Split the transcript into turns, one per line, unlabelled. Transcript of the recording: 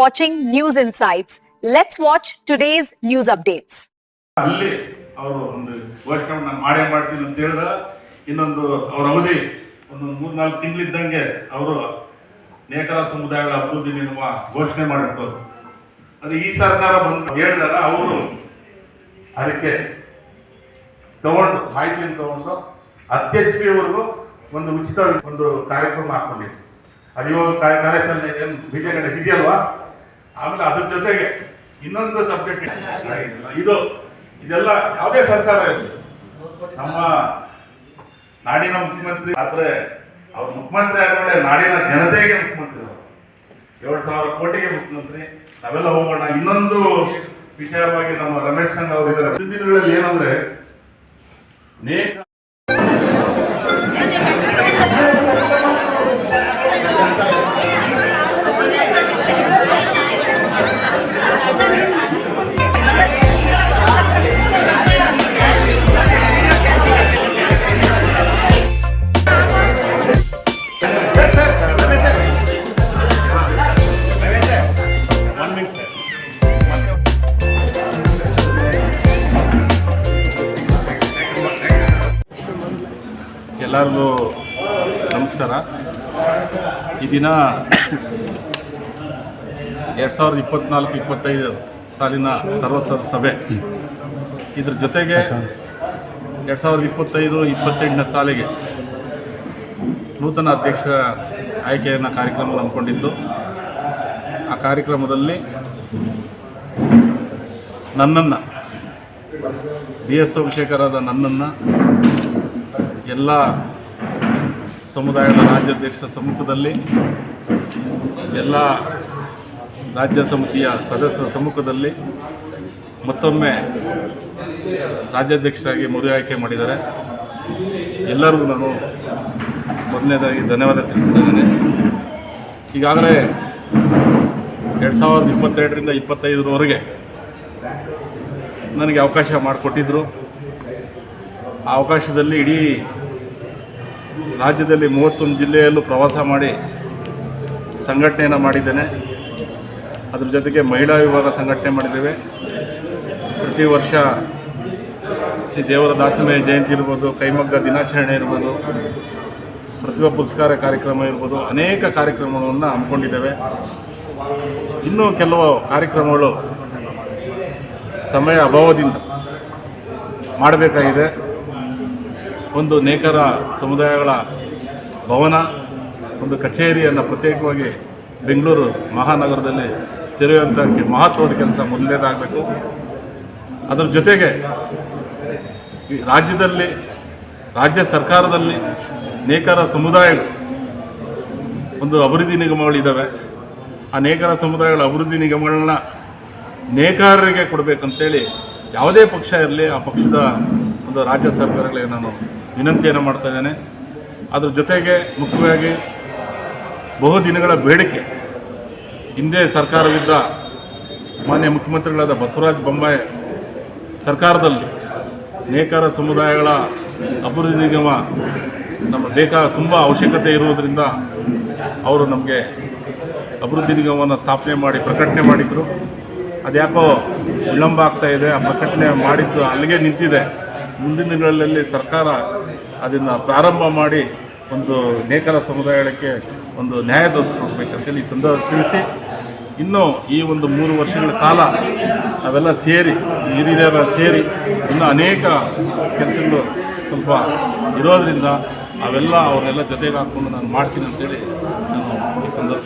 watching news insights let's watch today's news updates
ಅಲ್ಲಿ ಅವರು ಒಂದು ಘೋಷಣೆ ನಾನು ಮಾಡೇ ಮಾಡ್ತೀನಿ ಅಂತ ಹೇಳಿದ. ಇನ್ನೊಂದು ಅವ್ರ ಅವಧಿ ಒಂದೊಂದು ಮೂರ್ನಾಲ್ಕು ತಿಂಗಳಿದ್ದಂಗೆ ಅವರು ನೇಕಾರ ಸಮುದಾಯಗಳ ಅಭಿವೃದ್ಧಿ ನಿರ್ಮ ಘೋಷಣೆ ಮಾಡಿಬಿಟ್ಟೋದು ಅದು ಈ ಸರ್ಕಾರ ಬಂದು ಹೇಳಿದಾಗ ಅವರು ಅದಕ್ಕೆ ತಗೊಂಡು, ಮಾಹಿತಿಯನ್ನು ತಗೊಂಡು ಹತ್ತು ಎಚ್ ಪಿ ಒಂದು ಉಚಿತ ಒಂದು ಕಾರ್ಯಕ್ರಮ ಹಾಕೊಂಡಿದ್ದೆ ಅದು ಕಾರ್ಯಾಚರಣೆ ಏನು ಕಡೆ ಇದೆಯಲ್ವಾ ಆಮೇಲೆ ಅದ್ರ ಜೊತೆಗೆ ಇನ್ನೊಂದು ಸಬ್ಜೆಕ್ಟ್ ಇದು. ಇದೆಲ್ಲ ಯಾವುದೇ ಸರ್ಕಾರ ಇರಲಿ. ನಮ್ಮ ನಾಡಿನ ಮುಖ್ಯಮಂತ್ರಿ ಆದ್ರೆ ಅವ್ರ ಮುಖ್ಯಮಂತ್ರಿ ಆದ್ಮೇಲೆ ನಾಡಿನ ಜನತೆಗೆ ಮುಖ್ಯಮಂತ್ರಿ ಅವರು. ಏಳು ಸಾವಿರ ಕೋಟಿಗೆ ಮುಖ್ಯಮಂತ್ರಿ. ನಾವೆಲ್ಲ ಹೋಗೋಣ. ಇನ್ನೊಂದು ವಿಚಾರವಾಗಿ ನಮ್ಮ ರಮೇಶ್ ಚಂದ್ ಅವರು ಇದ್ದಾರೆ. ದಿನಗಳಲ್ಲಿ ಏನಂದ್ರೆ ನೇಕ ಎಲ್ಲರಿಗೂ ನಮಸ್ಕಾರ. ಈ ದಿನ ಎರಡು ಸಾವಿರದ ಇಪ್ಪತ್ನಾಲ್ಕು, ಇಪ್ಪತ್ತೈದು ಸಾಲಿನ ಸರ್ವಸದ ಸಭೆ. ಇದ್ರ ಜೊತೆಗೆ ಎರಡು ಸಾವಿರದ ಇಪ್ಪತ್ತೈದು, ಇಪ್ಪತ್ತೆಂಟನೇ ಸಾಲಿಗೆ ನೂತನ ಅಧ್ಯಕ್ಷ ಆಯ್ಕೆಯನ್ನು ಕಾರ್ಯಕ್ರಮ ಹಮ್ಮಿಕೊಂಡಿತ್ತು ಆ ಕಾರ್ಯಕ್ರಮದಲ್ಲಿ ನನ್ನನ್ನು ಬಿ ಎಸ್ ಸೋಮಶೇಖರಾದ ನನ್ನನ್ನು ಎಲ್ಲ ಸಮುದಾಯದ ರಾಜ್ಯಾಧ್ಯಕ್ಷರ ಸಮ್ಮುಖದಲ್ಲಿ, ಎಲ್ಲ ರಾಜ್ಯ ಸಮಿತಿಯ ಸದಸ್ಯರ ಸಮ್ಮುಖದಲ್ಲಿ ಮತ್ತೊಮ್ಮೆ ರಾಜ್ಯಾಧ್ಯಕ್ಷರಾಗಿ ಮರು ಆಯ್ಕೆ ಮಾಡಿದ್ದಾರೆ. ಎಲ್ಲರಿಗೂ ನಾನು ಮೊದಲನೇದಾಗಿ ಧನ್ಯವಾದ ತಿಳಿಸ್ತಾ ಈಗಾಗಲೇ ಎರಡು ಸಾವಿರದ ಇಪ್ಪತ್ತೆರಡರಿಂದ ಇಪ್ಪತ್ತೈದರವರೆಗೆ ನನಗೆ ಅವಕಾಶ ಮಾಡಿಕೊಟ್ಟಿದ್ದರು ಆ ಅವಕಾಶದಲ್ಲಿ ಇಡೀ ರಾಜ್ಯದಲ್ಲಿ ಮೂವತ್ತೊಂದು ಜಿಲ್ಲೆಯಲ್ಲೂ ಪ್ರವಾಸ ಮಾಡಿ ಸಂಘಟನೆಯನ್ನು ಮಾಡಿದ್ದೇನೆ. ಅದ್ರ ಜೊತೆಗೆ ಮಹಿಳಾ ವಿಭಾಗ ಸಂಘಟನೆ ಮಾಡಿದ್ದೇವೆ. ಪ್ರತಿ ವರ್ಷ ಶ್ರೀ ದೇವರ ದಾಸಮಯ ಜಯಂತಿ ಇರ್ಬೋದು, ಕೈಮಗ್ಗ ದಿನಾಚರಣೆ ಇರ್ಬೋದು, ಪ್ರತಿಭಾ ಪುರಸ್ಕಾರ ಕಾರ್ಯಕ್ರಮ ಇರ್ಬೋದು, ಅನೇಕ ಕಾರ್ಯಕ್ರಮಗಳನ್ನು ಹಮ್ಮಿಕೊಂಡಿದ್ದೇವೆ. ಇನ್ನೂ ಕೆಲವು ಕಾರ್ಯಕ್ರಮಗಳು ಸಮಯ ಅಭಾವದಿಂದ ಮಾಡಬೇಕಾಗಿದೆ. ಒಂದು ನೇಕರ ಸಮುದಾಯಗಳ ಭವನ, ಒಂದು ಕಚೇರಿಯನ್ನು ಪ್ರತ್ಯೇಕವಾಗಿ ಬೆಂಗಳೂರು ಮಹಾನಗರದಲ್ಲಿ ತೆರೆಯುವಂಥಕ್ಕೆ ಮಹತ್ವದ ಕೆಲಸ ಮೊದಲನೇದಾಗಬೇಕು. ಅದರ ಜೊತೆಗೆ ಈ ರಾಜ್ಯದಲ್ಲಿ, ರಾಜ್ಯ ಸರ್ಕಾರದಲ್ಲಿ ನೇಕರ ಸಮುದಾಯಗಳು, ಒಂದು ಅಭಿವೃದ್ಧಿ ನಿಗಮಗಳಿದ್ದಾವೆ ಆ ನೇಕರ ಸಮುದಾಯಗಳ ಅಭಿವೃದ್ಧಿ ನಿಗಮಗಳನ್ನ ನೇಕಾರರಿಗೆ ಕೊಡಬೇಕಂತೇಳಿ ಯಾವುದೇ ಪಕ್ಷ ಇರಲಿ, ಆ ಪಕ್ಷದ ಒಂದು ರಾಜ್ಯ ಸರ್ಕಾರಗಳಿಗೆ ನಾನು ವಿನಂತಿಯನ್ನು ಮಾಡ್ತಾ ಇದ್ದೇನೆ. ಅದ್ರ ಜೊತೆಗೆ ಮುಖ್ಯವಾಗಿ ಬಹುದಿನಗಳ ಬೇಡಿಕೆ. ಹಿಂದೆ ಸರ್ಕಾರವಿದ್ದ ಮಾನ್ಯ ಮುಖ್ಯಮಂತ್ರಿಗಳಾದ ಬಸವರಾಜ ಬೊಮ್ಮಾಯಿ ಸರ್ಕಾರದಲ್ಲಿ ನೇಕಾರ ಸಮುದಾಯಗಳ ಅಭಿವೃದ್ಧಿ ನಿಗಮ ನಮ್ಮ ಬೇಕಾ ತುಂಬ ಅವಶ್ಯಕತೆ ಇರುವುದರಿಂದ ಅವರು ನಮಗೆ ಅಭಿವೃದ್ಧಿ ನಿಗಮವನ್ನು ಸ್ಥಾಪನೆ ಮಾಡಿ ಪ್ರಕಟಣೆ ಮಾಡಿದರು. ಅದ್ಯಾಕೋ ವಿಳಂಬ ಆಗ್ತಾ ಇದೆ. ಆ ಪ್ರಕಟಣೆ ಮಾಡಿದ್ದು ಅಲ್ಲಿಗೆ ನಿಂತಿದೆ. ಮುಂದಿನ ದಿನಗಳಲ್ಲಿ ಸರ್ಕಾರ ಅದನ್ನು ಪ್ರಾರಂಭ ಮಾಡಿ ಒಂದು ನೇಕರ ಸಮುದಾಯಕ್ಕೆ ಒಂದು ನ್ಯಾಯ ದೊರಕಿಸ್ಕೊಡ್ಬೇಕಂತೇಳಿ ಈ ಸಂದರ್ಭ ತಿಳಿಸಿ, ಇನ್ನೂ ಈ ಒಂದು ಮೂರು ವರ್ಷಗಳ ಕಾಲ ಅವೆಲ್ಲ ಸೇರಿ ಹಿರಿಯರ ಸೇರಿ ಇನ್ನೂ ಅನೇಕ ಕೆಲಸಗಳು ಸ್ವಲ್ಪ ಇರೋದರಿಂದ ಅವೆಲ್ಲ ಅವರೆಲ್ಲ ಜೊತೆಗೆ ಹಾಕ್ಕೊಂಡು ನಾನು ಮಾಡ್ತೀನಿ ಅಂತೇಳಿ ನಾನು ಈ ಸಂದರ್ಭ